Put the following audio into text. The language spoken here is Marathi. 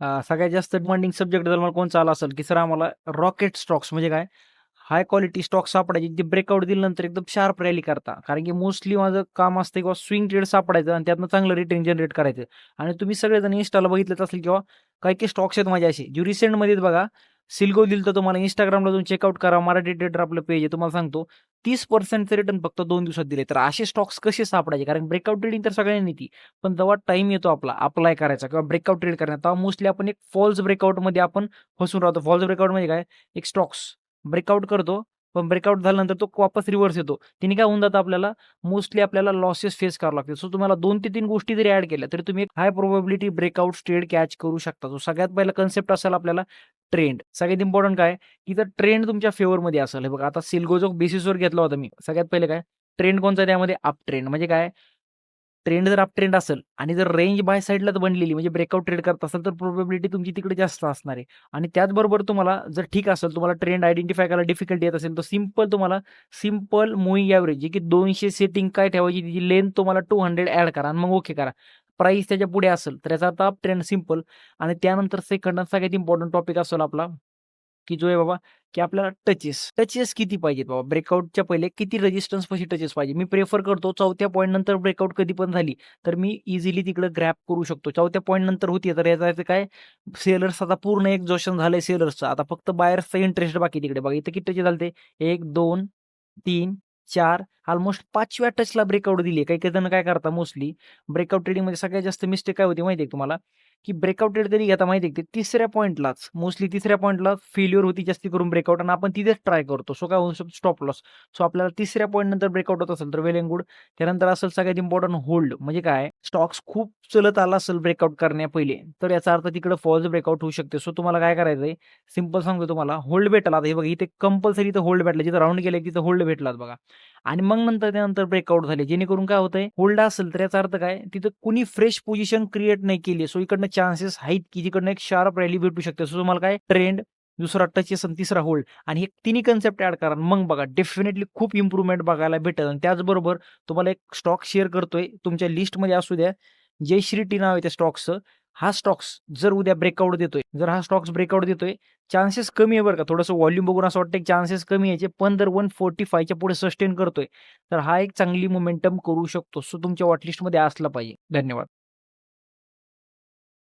सगळ्यात जास्त डिमांडिंग सब्जेक्ट जर मला कोणचा आला असेल, की सर आम्हाला रॉकेट स्टॉक्स म्हणजे काय? हाय क्वालिटी स्टॉक सापडायचे जे ब्रेकआउट दिल्यानंतर एकदम शार्प रॅली करता. कारण की मोस्टली माझं काम असतं किंवा स्विंग ट्रेड सापडायचं आणि त्यातनं चांगलं रिटर्न जनरेट करायचं. आणि तुम्ही सगळेजण इंस्टाला बघितलंच असेल किंवा काही-काही स्टॉक्स आहेत माझे असे, जे रिसेंटमध्ये आहेत बघा. सिल्गो दिलं तुम्हाला इंस्टाग्रामला जाऊन चेकआउट करा. मराठी ट्रेडर आपलं पेज आहे. तुम्हाला सांगतो 30% रिटर्न फक्त दोन दिवसात दिले. तर असे स्टॉक्स कसे सापडायचे? कारण ब्रेकआउट ट्रेडिंग तर सगळ्यांनी येते. पण जेव्हा टाईम येतो आपला अप्लाय करायचा किंवा ब्रेकआउट ट्रेड करण्याचा, तेव्हा मोस्टली आपण एक फॉल्स ब्रेकआउटमध्ये आपण फसून राहतो. फॉल्स ब्रेकआउट म्हणजे काय? एक स्टॉक्स ब्रेकआउट करतो, पण ब्रेकआउट झाल्यानंतर तो वापस रिव्हर्स येतो. त्याने काय होऊन जातं आपल्याला मोस्टली आपल्याला लॉसेस फेस करावं लागतात. सो तुम्हाला दोन ते तीन गोष्टी जरी ॲड केल्या, तरी तुम्ही एक हाय प्रोबॅबिलिटी ब्रेकआउट स्टेड कॅच करू शकता. सो सगळ्यात पहिला कन्सेप्ट असेल आपल्याला ट्रेंड. सगळ्यात इम्पॉर्टंट काय? की जर ट्रेंड तुमच्या फेवरमध्ये असेल. हे बघा आता सिल्गोजो बेसिसवर घेतला होता मी. सगळ्यात पहिले काय? ट्रेंड कोणता त्यामध्ये? Up trend. म्हणजे काय? ट्रेंड जर अप ट्रेंड असेल आणि जर रेंज बाय साईडलाच बनलेली म्हणजे ब्रेकआउट ट्रेड करत असाल, तर प्रोबेबिलिटी तुमची तिकडे जास्त असणार आहे. आणि त्याचबरोबर तुम्हाला जर ठीक असेल, तुम्हाला ट्रेंड आयडेंटिफाय करायला डिफिकल्टी येत असेल, तर सिंपल तुम्हाला सिंपल मुईंग ॲव्हरेज जे की दोनशे सेटिंग काय ठेवायची त्याची लेंथ तुम्हाला 200 ॲड करा आणि मग ओके करा. प्राईस त्याच्या पुढे असेल, तर याचा अर्थ अप ट्रेंड सिंपल आणि त्यानंतर सेकंड सगळ्यात इम्पॉर्टंट टॉपिक असेल आपला, की जो आहे बाबा, की आपल्याला टचेस. टचेस किती पाहिजेत बाबा? ब्रेकआउटच्या पहिले किती रेझिस्टन्सपाशी टचेस पाहिजे? मी प्रेफर करतो चौथ्या पॉईंट नंतर ब्रेकआउट कधी पण झाली, तर मी इझिली तिकडे ग्रॅप करू शकतो. चौथ्या पॉईंट नंतर होती तर याचा काय? सेलर्स आता पूर्ण एक्झॉशन झालंय सेलर्सचं. आता फक्त बायर्सचा इंटरेस्ट बाकी तिकडे. बघा इथं किती टचेस झालते? एक दोन तीन चार ऑलमोस्ट पाचव्या टचला ब्रेकआउट दिली. काही-काही जण काय करता मोस्टली ब्रेकआउट ट्रेडिंगमध्ये सगळ्यात जास्त मिस्टेक काय होती माहिती आहे तुम्हाला? की ब्रेकआउट ट्रेड कधी घेता माहिती आहे की तिसऱ्या पॉईंटलाच मोस्टली तिसऱ्या पॉईंटला फेल्युअर होती जास्ती करून ब्रेकआउट आणि आपण तिथेच ट्राय करतो. सो काय होऊ शकतो? Stop loss. सो आपल्याला तिसऱ्या पॉईंट नंतर ब्रेकआउट होत असेल, तर वेल एंड गुड. त्यानंतर असेल सगळ्यात इम्पॉर्टंट होल्ड. म्हणजे काय? स्टॉक्स खूप चलत आला असेल ब्रेकआउट करण्या पहिले तर याचा अर्थ तिकडे फॉल्स ब्रेकआउट होऊ शकते. सो तुम्हाला काय करायचंय? सिंपल सांगतो तुम्हाला होल्ड भेटला आता हे बघा इथे कंपल्सरी इथं होल्ड भेटला. जिथं राऊंड गेले तिथं होल्ड भेटलात बघा. आणि मग नंतर त्यानंतर ब्रेकआउट झाले. जेणेकरून काय होतंय? होल्ड असेल तर याचा अर्थ काय? तिथं कुणी फ्रेश पोझिशन क्रिएट नाही केली. सो इकडनं चान्सेस आहेत, की तिकडनं एक शार्प रॅली भेटू शकते. सो तुम्हाला काय? ट्रेंड, दुसरा टचेस आणि तिसरा होल्ड आणि हे तिन्ही कन्सेप्ट ऍड करा. मग बघा डेफिनेटली खूप इम्प्रूव्हमेंट बघायला भेटेल आणि त्याचबरोबर तुम्हाला एक स्टॉक शेअर करतोय. तुमच्या लिस्टमध्ये असू द्या. जयश्री टी नाव आहे त्या स्टॉक्सचं. हा स्टॉक्स जर उद्या ब्रेकआउट देतोय, जर हा स्टॉक्स ब्रेकआउट देतोय, चान्सेस कमी आहे बरं का. थोडंसं व्हॉल्यूम बघून असं वाटतं, की चान्सेस कमी यायचे. पण जर 145च्या पुढे सस्टेन करतोय, तर हा एक चांगली मोमेंटम करू शकतो. सो तुमच्या वॉटलिस्टमध्ये असला पाहिजे. धन्यवाद.